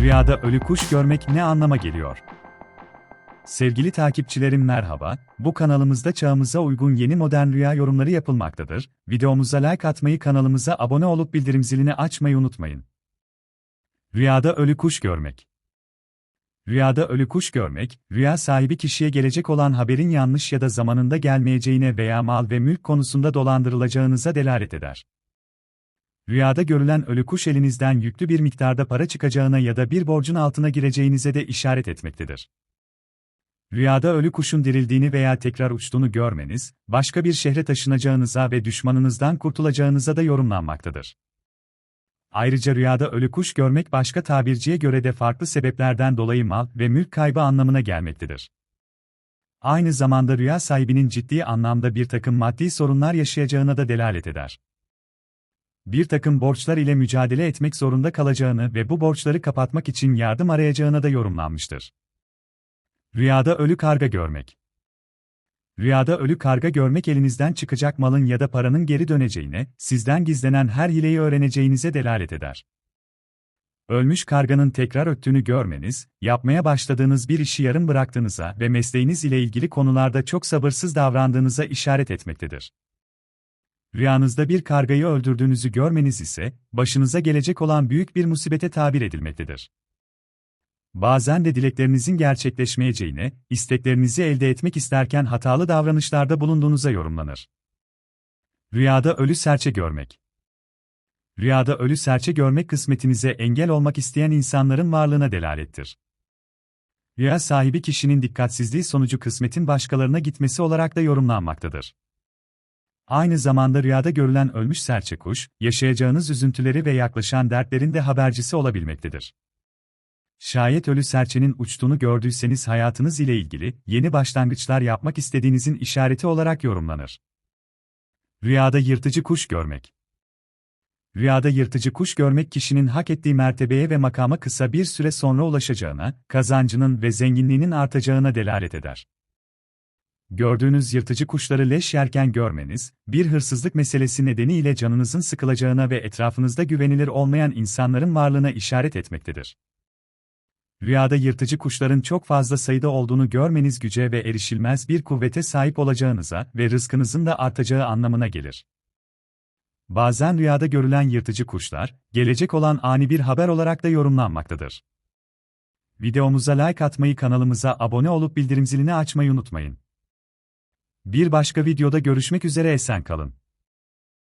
Rüyada ölü kuş görmek ne anlama geliyor? Sevgili takipçilerim merhaba, bu kanalımızda çağımıza uygun yeni modern rüya yorumları yapılmaktadır. Videomuza like atmayı kanalımıza abone olup bildirim zilini açmayı unutmayın. Rüyada ölü kuş görmek Rüyada ölü kuş görmek, rüya sahibi kişiye gelecek olan haberin yanlış ya da zamanında gelmeyeceğine veya mal ve mülk konusunda dolandırılacağınıza delalet eder. Rüyada görülen ölü kuş elinizden yüklü bir miktarda para çıkacağına ya da bir borcun altına gireceğinize de işaret etmektedir. Rüyada ölü kuşun dirildiğini veya tekrar uçtuğunu görmeniz, başka bir şehre taşınacağınıza ve düşmanınızdan kurtulacağınıza da yorumlanmaktadır. Ayrıca rüyada ölü kuş görmek başka tabirciye göre de farklı sebeplerden dolayı mal ve mülk kaybı anlamına gelmektedir. Aynı zamanda rüya sahibinin ciddi anlamda bir takım maddi sorunlar yaşayacağına da delalet eder bir takım borçlar ile mücadele etmek zorunda kalacağını ve bu borçları kapatmak için yardım arayacağına da yorumlanmıştır. Rüyada ölü karga görmek Rüyada ölü karga görmek elinizden çıkacak malın ya da paranın geri döneceğine, sizden gizlenen her hileyi öğreneceğinize delalet eder. Ölmüş karganın tekrar öttüğünü görmeniz, yapmaya başladığınız bir işi yarım bıraktığınıza ve mesleğiniz ile ilgili konularda çok sabırsız davrandığınıza işaret etmektedir. Rüyanızda bir kargayı öldürdüğünüzü görmeniz ise, başınıza gelecek olan büyük bir musibete tabir edilmektedir. Bazen de dileklerinizin gerçekleşmeyeceğine, isteklerinizi elde etmek isterken hatalı davranışlarda bulunduğunuza yorumlanır. Rüyada ölü serçe görmek Rüyada ölü serçe görmek kısmetinize engel olmak isteyen insanların varlığına delalettir. Rüya sahibi kişinin dikkatsizliği sonucu kısmetin başkalarına gitmesi olarak da yorumlanmaktadır. Aynı zamanda rüyada görülen ölmüş serçe kuş, yaşayacağınız üzüntüleri ve yaklaşan dertlerin de habercisi olabilmektedir. Şayet ölü serçenin uçtuğunu gördüyseniz hayatınız ile ilgili yeni başlangıçlar yapmak istediğinizin işareti olarak yorumlanır. Rüyada yırtıcı kuş görmek Rüyada yırtıcı kuş görmek kişinin hak ettiği mertebeye ve makama kısa bir süre sonra ulaşacağına, kazancının ve zenginliğinin artacağına delalet eder. Gördüğünüz yırtıcı kuşları leş yerken görmeniz, bir hırsızlık meselesi nedeniyle canınızın sıkılacağına ve etrafınızda güvenilir olmayan insanların varlığına işaret etmektedir. Rüyada yırtıcı kuşların çok fazla sayıda olduğunu görmeniz güce ve erişilmez bir kuvvete sahip olacağınıza ve rızkınızın da artacağı anlamına gelir. Bazen rüyada görülen yırtıcı kuşlar, gelecek olan ani bir haber olarak da yorumlanmaktadır. Videomuza like atmayı kanalımıza abone olup bildirim zilini açmayı unutmayın. Bir başka videoda görüşmek üzere esen kalın.